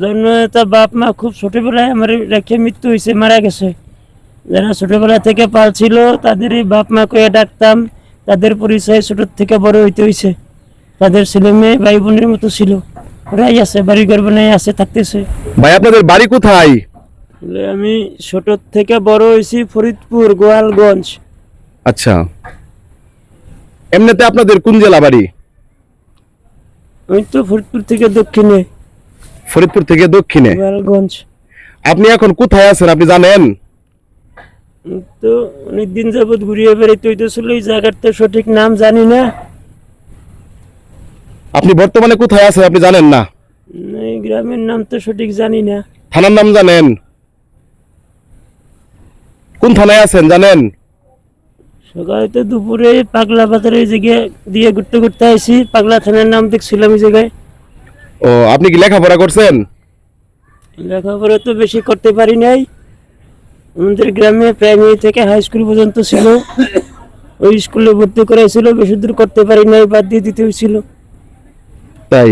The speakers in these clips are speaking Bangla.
জন্মদাতা বাপ মা খুব ছোটবেলায় আমার রেখে মৃত্যু হয়েছে মারা গেছে। যারা ছোটবেলা থেকে পালছিল তাদেরই বাপ মা কয়ে ডাকতাম তাদের পরিচয় ছোট থেকে বড় হইতে হয়েছে তাদের ছেলে মেয়ে ভাই বোনের মতো ছিল। ওরাই আছে বাড়ি ঘর বানাই আছে থাকতেছে। ভাই আপনাদের বাড়ি কোথায়? বলে আমি ছোট থেকে বড় হয়েছি ফরিদপুর গোয়ালগঞ্জ। আচ্ছা। এমনিতে আপনাদের কোন জেলা বাড়ি? আমি তো ফরিদপুর থেকে দক্ষিণে। ফরিদপুর থেকে দক্ষিণে। আপনি এখন কোথায় আছেন আপনি জানেন? তো অনেকদিন যাবৎ ঘুরিয়ে বেড়াইতে হইতেছিল এই জায়গার তো সঠিক নাম জানি না। আপনি বর্তমানে কোথায় আছেন আপনি জানেন না? এই গ্রামের নাম তো সঠিক জানি না। থানার নাম জানেন? কোন থানায় আছেন জানেন? সকালে তো দুপুরে পাগলা বাজারে ওই জায়গায় দিয়ে ঘুরতে ঘুরতে আসি পাগলা থানার নাম দেখছিলাম এই জায়গায়। ও আপনি কি লেখাপড়া করছেন? লেখাপড়া তো বেশি করতে পারি নাই। আমাদের গ্রামে প্রাইমারি থেকে হাই স্কুল পর্যন্ত ছিল। ওই স্কুলে ভর্তি করাইছিল বেশি দূর করতে পারি নাই বাদ দিয়ে দিতে হয়েছিল। তাই?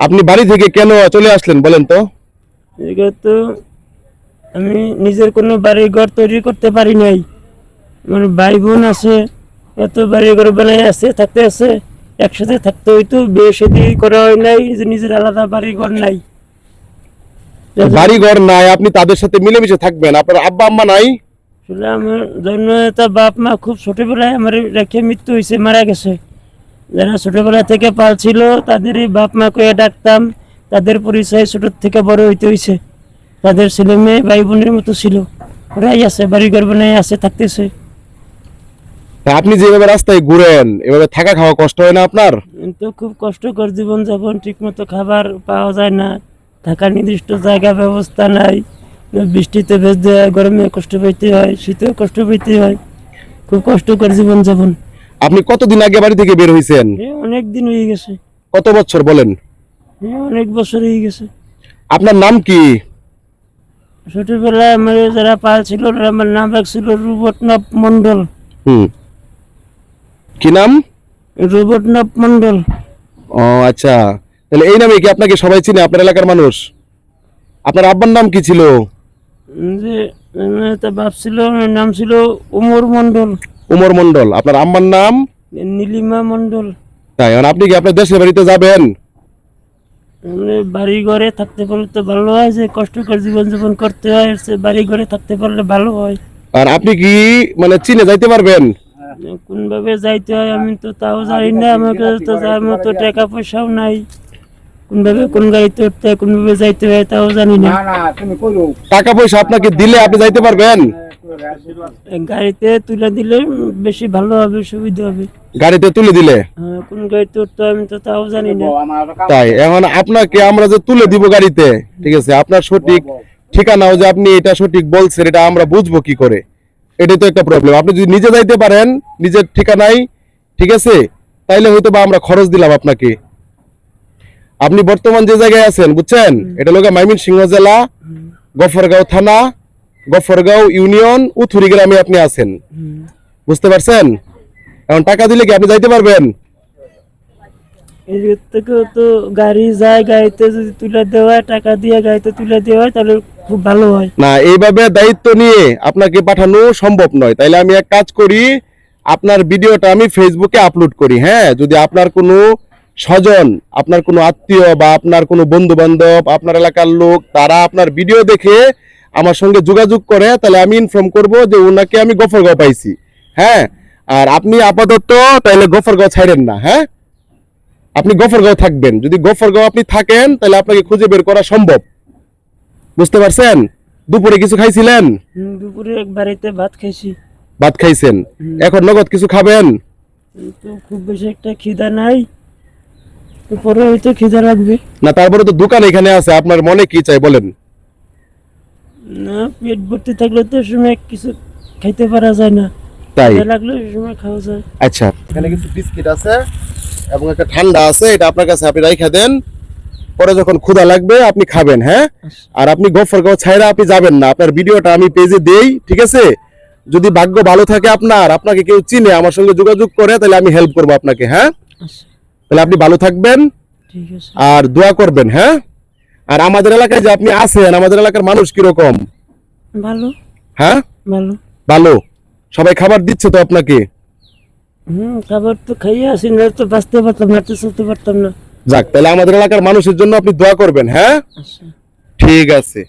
আপনি বাড়ি থেকে কেন চলে আসলেন বলেন তো? তো আমি নিজের কোনো বাড়ি ঘর তৈরি করতে পারি নাই। আমার ভাই বোন আছে এত বাড়ি ঘর বানাই আছে থাকতে আছে। একসাথে থাকতে হইতো বিয়ে সেদি করা হয় নাই যে নিজের আলাদা বাড়ি ঘর নাই। বাড়ি ঘর নাই আপনি তাদের সাথে মিলেমিশে থাকবেন। আপনার আব্বা আম্মা নাই? আসলে আমার জন্মদাতা বাপ মা খুব ছোটবেলায় আমার রেখে মৃত্যু হয়েছে মারা গেছে। যারা ছোটবেলা থেকে পালছিল তাদেরই বাপ মা কয়ে ডাকতাম তাদের পরিচয় ছোট থেকে বড় হইতে হয়েছে তাদের ছেলে মেয়ে ভাই বোনের মতো ছিল। ওরাই আছে বাড়ি ঘর বানাই আছে থাকতেছে। তা আপনি যেভাবে রাস্তায় ঘুরেন এভাবে থাকা খাওয়া কষ্ট হয় না আপনার? কিন্তু খুব কষ্টকর জীবন যাপন ঠিক মতো খাবার পাওয়া যায় না থাকার নির্দিষ্ট জায়গা ব্যবস্থা নাই বৃষ্টিতে ভেজতে হয় গরমে কষ্ট পাইতে হয় শীতেও কষ্ট পাইতে হয় খুব কষ্টকর জীবন যাপন আপনি কতদিন আগে বাড়ি থেকে বের হয়েছেন অনেক দিন হয়ে গেছে। কত বছর বলেন? অনেক বছর হয়ে গেছে। আপনার নাম কি? ছোটবেলায় আমার যারা পাল ছিল আমার নাম রাখছিল রুবটনব মন্ডল হুম। কি নাম? রুবটনব মন্ডল ও আচ্ছা। তাহলে এই নামে কি আপনাকে সবাই চিনে? আপনার এলাকার মানুষ? আপনার আব্বার নাম কি ছিল? বাপ ছিল নাম ছিল উমর মন্ডল উমর মন্ডল আপনার আম্মার নাম? নীলিমা মন্ডল তাই এখন আপনি কি আপনার দেশের বাড়িতে যাবেন? মানে বাড়ি ঘরে থাকতে পারলে তো ভালো হয় যে কষ্টকর জীবন যাপন করতে হয় বাড়ি ঘরে থাকতে পারলে ভালো হয়। আর আপনি কি মানে চীনে যাইতে পারবেন? কোন ভাবে যাইতে হয় আমি তো তাও জানি না আমার কাছে তো যার মতো টাকা পয়সাও নাই। কোন ভাবে কোন গাড়িতে উঠতে হয় কোন ভাবে যাইতে হয় তাও জানি না। টাকা পয়সা আপনাকে দিলে আপনি যাইতে পারবেন? গাড়িতে তুলে দিলে বেশি ভালো হবে সুবিধা হবে। গাড়িতে তুলে দিলে? হ্যাঁ, কোন গাড়িতে উঠতে হয় আমি তো তাও জানি না। তাই এখন আপনাকে আমরা যে তুলে দিব গাড়িতে ঠিক আছে আপনার সঠিক ঠিকানাও যে আপনি এটা সঠিক বলছেন এটা আমরা বুঝব কি করে? এটাই তো একটা প্রবলেম আপনি যদি নিজে যাইতে পারেন নিজের ঠিকানাই ঠিক আছে? তাইলে হয়তো বা আমরা খরচ দিলাম আপনাকে। আপনি বর্তমান যে জায়গায় আছেন বুঝছেন? এটা লোক মাইমিন সিংহ জেলা গফরগাঁও থানা গফরগাঁও ইউনিয়ন উথুরি গ্রামে আপনি আছেন। বুঝতে পারছেন? এখন টাকা দিলে কি আপনি যাইতে পারবেন? এই থেকেও তো গাড়ি যায়, গাড়িতে যদি তুলে দেওয়া টাকা দিয়ে গাড়িতে তুলে দেওয়া তাহলে খুব ভালো হয়। না, এইভাবে দায়িত্ব নিয়ে আপনাকে পাঠানো সম্ভব নয়। তাইলে আমি এক কাজ করি, আপনার ভিডিওটা আমি ফেসবুকে আপলোড করি হ্যাঁ? যদি আপনার কোনো স্বজন, আপনার কোনো আত্মীয় বা আপনার কোনো বন্ধু বান্ধব আপনার এলাকার লোক, তারা আপনার ভিডিও দেখে আমার সঙ্গে যোগাযোগ করে, তাহলে আমি ইনফর্ম করব যে ওনাকে আমি গফরগাঁও পাইছি হ্যাঁ? আর আপনি আপাতত তাহলে গফরগাঁও ছাড়েন না হ্যাঁ? আপনি গফরগাঁও থাকবেন। যদি গফরগাঁও আপনি থাকেন তাহলে আপনাকে খুঁজে বের করা সম্ভব। বুঝতে পারছেন? দুপুরে কিছু খাইছিলেন? দুপুরে এক বাড়িতে ভাত খাইছি। ভাত খাইছেন। এখন নগদ কিছু খাবেন? কিন্তু খুব বেশি একটা খিদা নাই। তো পরে হয়তো খিদা লাগবে। না তারপরে তো দোকান এখানে আছে। আপনার মনে কি চাই বলেন। না পেট ভর্তি থাকলে তো সময় কিছু খাইতে পারা যায় না। তাই? লাগলে সময় খাওয়া যায়। আচ্ছা। এখানে কিছু বিস্কিট আছে। এবং একটা ঠান্ডা আছে এটা আপনার কাছে আপনি রাইখা দেন। পরে যখন ক্ষুধা লাগবে আপনি খাবেন হ্যাঁ? আর আপনি গফরগাঁও ছাইরা আপনি যাবেন না। আপনার ভিডিওটা আমি পেজে দেই ঠিক আছে? যদি ভাগ্য ভালো থাকে আপনার আপনাকে কেউ চিনে আমার সঙ্গে যোগাযোগ করে তাহলে আমি হেল্প করব আপনাকে হ্যাঁ? আচ্ছা। তাহলে আপনি ভালো থাকবেন। আর দোয়া করবেন হ্যাঁ? আর আমাদের এলাকায় যে আপনি আছেন আমাদের এলাকার মানুষ কীরকম? ভালো। হ্যাঁ? ভালো। ভালো। সবাই খাবার দিচ্ছে তো আপনাকে? হুম খাবার তো খাইয়ে আসি না তো বাঁচতে পারতাম না তো চলতে পারতাম না। যাক তাহলে আমাদের এলাকার মানুষের জন্য আপনি দোয়া করবেন হ্যাঁ? আচ্ছা। ঠিক আছে।